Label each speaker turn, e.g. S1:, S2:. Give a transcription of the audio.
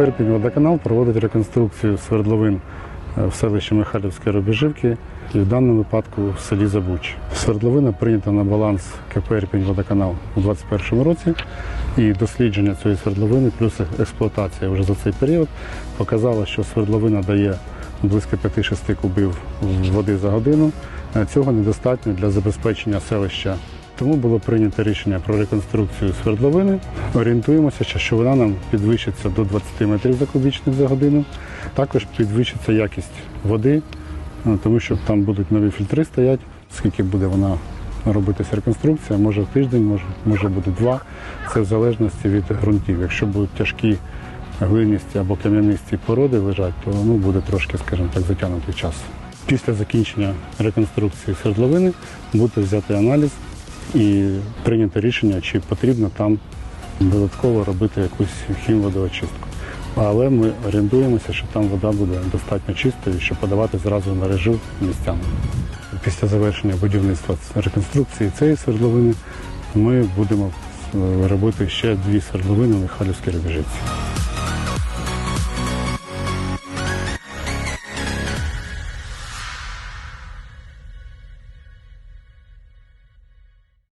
S1: КП «Водоканал» проводить реконструкцію свердловин е, в селищі Михайлівської Рубежівки і в даному випадку в селі Забуч. Свердловина прийнята на баланс КП «Водоканал» у 2021 році, і дослідження цієї свердловини плюс експлуатація вже за цей період показала, що свердловина дає близько 5-6 кубів води за годину. Е, Цього недостатньо для забезпечення селища тому було прийнято рішення про реконструкцію свердловини. Орієнтуємося, що- вона нам підвищиться до 20 метрів за кубічник за годину. Також підвищиться якість води, е, тому що там будуть нові фільтри стоять. Скільки буде вона робитися реконструкція, може тиждень, може, може буде два. Це в залежності від ґрунтів. Якщо будуть тяжкі глиністі або кам'янисті породи лежать, то ну, буде трошки, скажімо так, затягнутий час. Після закінчення реконструкції свердловини буде взяти аналіз і прийнято рішення, чи потрібно там додатково робити якусь хімводоочистку. Але ми орієнтуємося, що там вода буде достатньо чистою, щоб подавати зразу на режим містян. Після завершення будівництва реконструкції цієї свердловини ми будемо е, робити ще дві свердловини в Михайлівській Рубежівці.